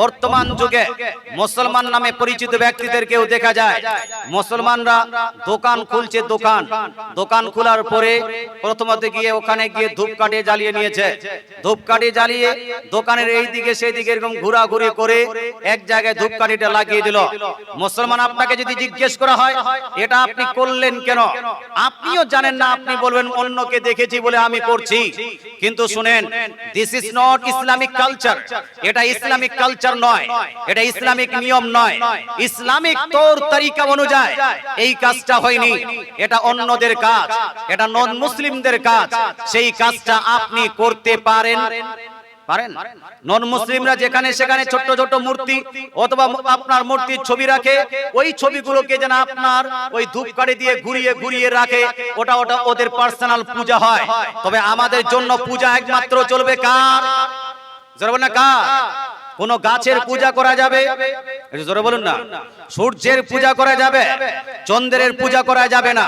বর্তমান যুগে মুসলমান নামে পরিচিত ব্যক্তিদের কেউ দেখা যায়। মুসলমানরা দোকান খুলছে, দোকান। দোকান খোলার পরে প্রথমত গিয়ে ওখানে গিয়ে ধূপকাঠি জ্বালিয়ে নিয়েছে। ধূপকাঠি জ্বালিয়ে দোকানের এই দিকে সেই দিকে এরকম ঘোরাঘুরি করে এক জায়গায় ধূপকাঠিটা লাগিয়ে দিল। মুসলমান আপনাকে যদি জিজ্ঞেস করা হয়, এটা আপনি করলেন কেন? আপনিও জানেন না, আপনি বলবেন, অন্যকে দেখেছি বলে আমি করছি। কিন্তু শুনেন this is not Islamic culture এটা ইসলামিক কালচার নয়। এটা ইসলামিক নিয়ম নয়। ইসলামিক তোর তরিকা অনুযায়ী এই কাজটা হয়নি। এটা অন্যদের কাজ। এটা নন মুসলিমদের কাজ। সেই কাজটা আপনি করতে পারেন। পারেন? নন মুসলিমরা যেখানে সেখানে ছোট ছোট মূর্তি অথবা আপনার মূর্তির ছবি রাখে, ওই ছবিগুলোকে যেন আপনার ওই ধূপকাঠি দিয়ে ঘুরিয়ে ঘুরিয়ে রাখে, ওটা ওটা ওদের পার্সোনাল পূজা হয়। তবে আমাদের জন্য পূজা একমাত্র চলবে কার? জোরে বলুন না কার? কোন গাছের পূজা করা যাবে? জোরে বলুন না। সূর্যের পূজা করা যাবে? চন্দ্রের পূজা করা যাবে না।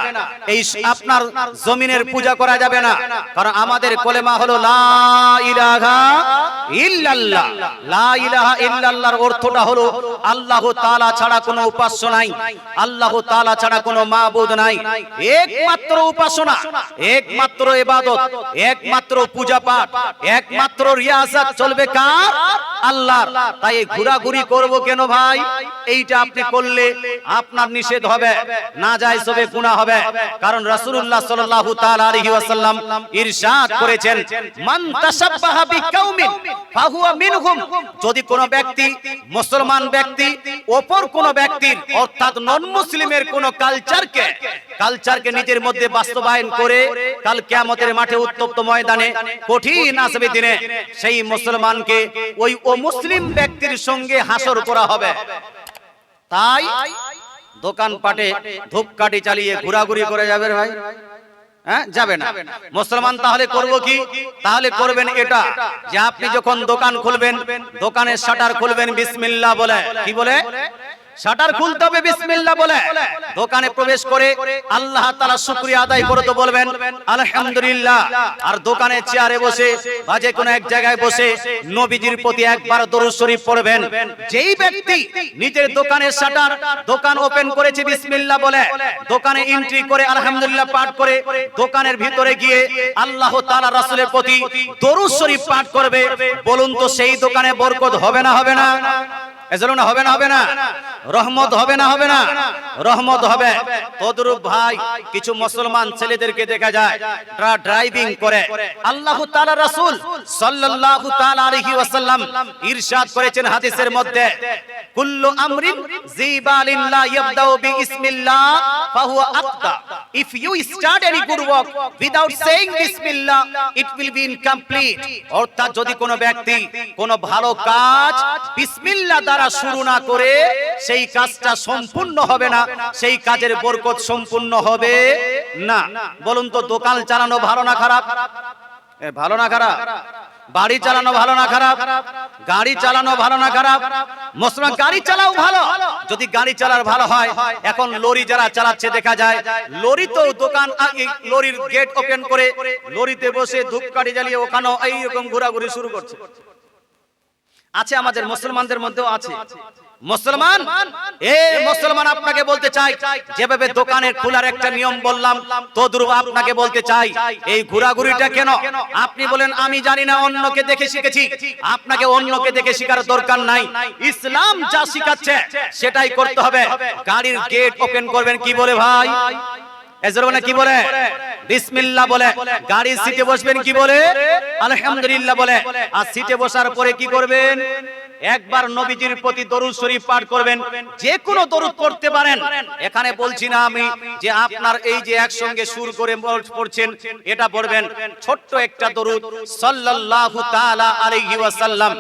এই আপনার জমিনের পূজা করা যাবে না। কারণ আমাদের কলেমা হলো লা ইলাহা ইল্লাল্লাহ। লা ইলাহা ইল্লাল্লাহর অর্থটা হলো আল্লাহ তাআলা ছাড়া কোনো উপাস্য নাই। আল্লাহ তাআলা ছাড়া কোনো মাবুদ নাই। একমাত্র উপাসনা একমাত্র ইবাদত একমাত্র পূজা পাঠ একমাত্র রিয়াসাত চলবে কার? আল্লাহর। তাই এই ঘোরাঘুরি করব কেন ভাই? এইটা আপনি করলে আপনার নিষেধ হবে, না যায় সবে গুনাহ হবে। কারণ রাসূলুল্লাহ সাল্লাল্লাহু তাআলা আলাইহি ওয়াসাল্লাম ইরশাদ করেছেন, মান তাশাব্বাহা বিকাউমিন ফাহুয়া মিনহুম। যদি কোন ব্যক্তি মুসলমান ব্যক্তি, অপর কোন ব্যক্তির অর্থাৎ নন মুসলিমের কোন কালচারকে কালচারকে নিজের মধ্যে বাস্তবায়ন করে, কাল কিয়ামতের মাঠে উত্তপ্ত ময়দানে, কঠিন আসবে দিনে, সেই মুসলমানকে ওই ও মুসলিম ব্যক্তির সঙ্গে হাসর করা হবে। তাই দোকান পাটে ধূপকাঠি চালিয়ে ঘোরাঘুরি করে যাবে ভাই। হ্যাঁ যাবে না। মুসলমান তাহলে করব কি? তাহলে করবেন এটা, যে আপনি যখন দোকান খুলবেন, দোকানের শাটার খুলবেন, বিসমিল্লাহ বলে। কি বলে? শাটার খুলতে হবে বিসমিল্লাহ বলে। দোকানে প্রবেশ করে আল্লাহ তাআলা শুকরিয়া আদায় করে তো বলবেন আলহামদুলিল্লাহ। আর দোকানে চেয়ারে বসে বা যে কোনো এক জায়গায় বসে নবীজির প্রতি একবার দরুদ শরীফ পড়বেন। যেই ব্যক্তি নিজের দোকানের শাটার দোকান ওপেন করেছে বিসমিল্লাহ বলে। দোকানে এন্ট্রি করে আলহামদুলিল্লাহ পাঠ করে দোকানের ভিতরে গিয়ে আল্লাহ তাআলা রাসূলের প্রতি দরুদ শরীফ পাঠ করবে। বলুন তো সেই দোকানে বরকত হবে না হবে না? হবে না হবে না। রহমত হবে না হবে না। রহমত হবে। তদরূপ ভাই, কিছু মুসলমান ছেলেদেরকে দেখা যায় ড্রাইভিং করে। আল্লাহ ওয়াসাল্লাম করেছেন হাদিসের মধ্যে। কুল্লু আমরিন ইয়াবদাউ আক্তা অর্থাৎ যদি কোনো ব্যক্তি কোনো ভালো কাজ বিসমিল্লাহ দ্বারা শুরু না করে, সেই কাজটা সম্পূর্ণ হবে না, সেই কাজের বরকত সম্পূর্ণ হবে না। বলুন তো, দোকান চালানো ভালো না খারাপ? ভালো না খারাপ? বাড়ি চালানো ভালো না খারাপ? গাড়ি চালানো ভালো না খারাপ? মুসলমান, গাড়ি চালাও ভালো। যদি গাড়ি চালার ভালো হয়, এখন লরি যারা চালাচ্ছে দেখা যায়, লরি তো দোকান লরির গেট ওপেন করে, লরিতে বসে ধূপকাঠি জ্বালিয়ে ওখানেও এইরকম ঘোরাঘুরি শুরু করছে। আছে আমাদের মুসলমানদের মধ্যেও আছে। মুসলমান? এ মুসলমান আপনাকে বলতে চাই যেভাবে দোকানের খোলার একটা নিয়ম বললাম তদ্রুপ আপনাকে বলতে চাই এই ঘোরাঘুরিটা কেন? আপনি বলেন আমি জানি না অন্যকে দেখে শিখেছি। আপনাকে অন্যকে দেখে শেখার দরকার নাই। ইসলাম যা শিখাচ্ছে সেটাই করতে হবে। গাড়ির গেট ওপেন করবেন কি বলে ভাই? এজরবানা কি বলে? বিসমিল্লাহ বলে। গাড়ির সিটে বসবেন কি বলে? আলহামদুলিল্লাহ বলে। আর সিটে বসার পরে কি করবেন? একবার নবীজির প্রতি দরুদ শরীফ পাঠ করবেন, যে কোনো দরুদ পড়তে পারেন। এখানে বলছি না আমি যে আপনার এই যে একসঙ্গে সুর করে পড়ছেন, এটা পড়বেন। ছোট্ট একটা দরুদ, সাল্লাল্লাহু তাআলা আলাইহি ওয়াসাল্লাম,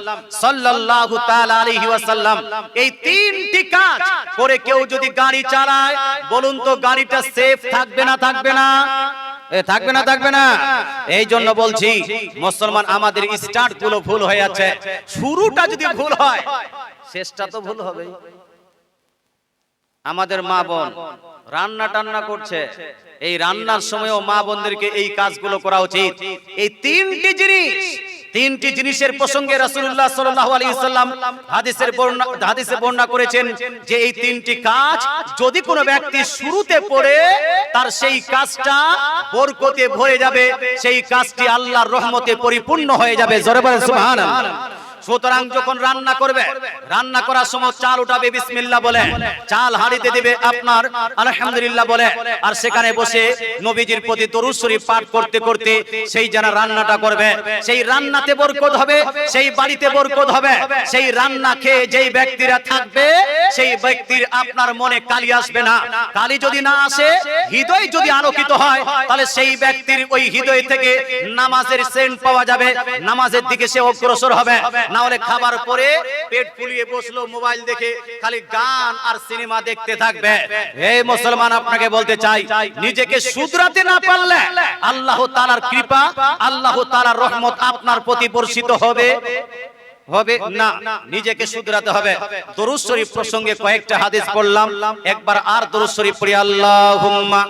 সাল্লাল্লাহু তাআলা আলাইহি ওয়াসাল্লাম। এই তিনটি কাজ করে কেউ যদি গাড়ি চালায়, বলুন তো গাড়িটা সেফ থাকবে না থাকবে না? থাকবে না থাকবে না। এই জন্য বলছি মুসলমান আমাদের স্টার্টগুলো ভুল হয়ে আছে শুরুটা যদি ভুল হয় শেষটা তো ভুল হবে আমাদের মা বোন রান্না টান্না করছে। এই রান্নার সময়ও মা বোনদেরকে এই কাজগুলো করা উচিত। এই তিনটি জিনিস তিনটি জিনিসের প্রসঙ্গে আলাইহি সাল্লাম হাদিসের বর্ণনা, হাদিসে বর্ণনা করেছেন যে এই তিনটি কাজ যদি কোনো ব্যক্তি শুরুতে পড়ে, তার সেই কাজটা বরকতে ভরে যাবে, সেই কাজটি আল্লাহর রহমতে পরিপূর্ণ হয়ে যাবে। জোরে বলেন সুবহানাল্লাহ। সুতরাং যখন রান্না করবে রান্না করার সময় চাল উঠাবে বিসমিল্লাহ বলে। চাল হাড়িতে দিবে আপনার আলহামদুলিল্লাহ বলে। আর সেখানে বসে নবীজির প্রতি দরুদ শরীফ পাঠ করতে করতে সেই যারা রান্নাটা করবে সেই রান্নাতে বরকত হবে সেই বাড়িতে বরকত হবে সেই রান্না খেয়ে যেই ব্যক্তিরা থাকবে সেই ব্যক্তির আপনার মনে কালি আসবে না। কালি যদি না আসে হৃদয় যদি আলোকিত হয় তাহলে সেই ব্যক্তির ওই হৃদয় থেকে নামাজের সেন্ট পাওয়া যাবে। নামাজের দিকে সে অগ্রসর হবে না হলে খাবার পরে পেট ফুলিয়ে বসল মোবাইল দেখে, খালি গান আর সিনেমা দেখতে থাকবে। এই মুসলমান, আপনাকে বলতে চাই, নিজেকে শুধরাতে না পারলে আল্লাহ তাআলার কৃপা, আল্লাহ তাআলার রহমত আপনার প্রতি বর্ষিত হবে। হবে না, নিজেকে শুধরাতে হবে। দরুদ শরীফ প্রসঙ্গে কয়েকটা হাদিস পড়লাম। একবার আর দরুদ শরীফ পড়ি, আল্লাহুম্মা।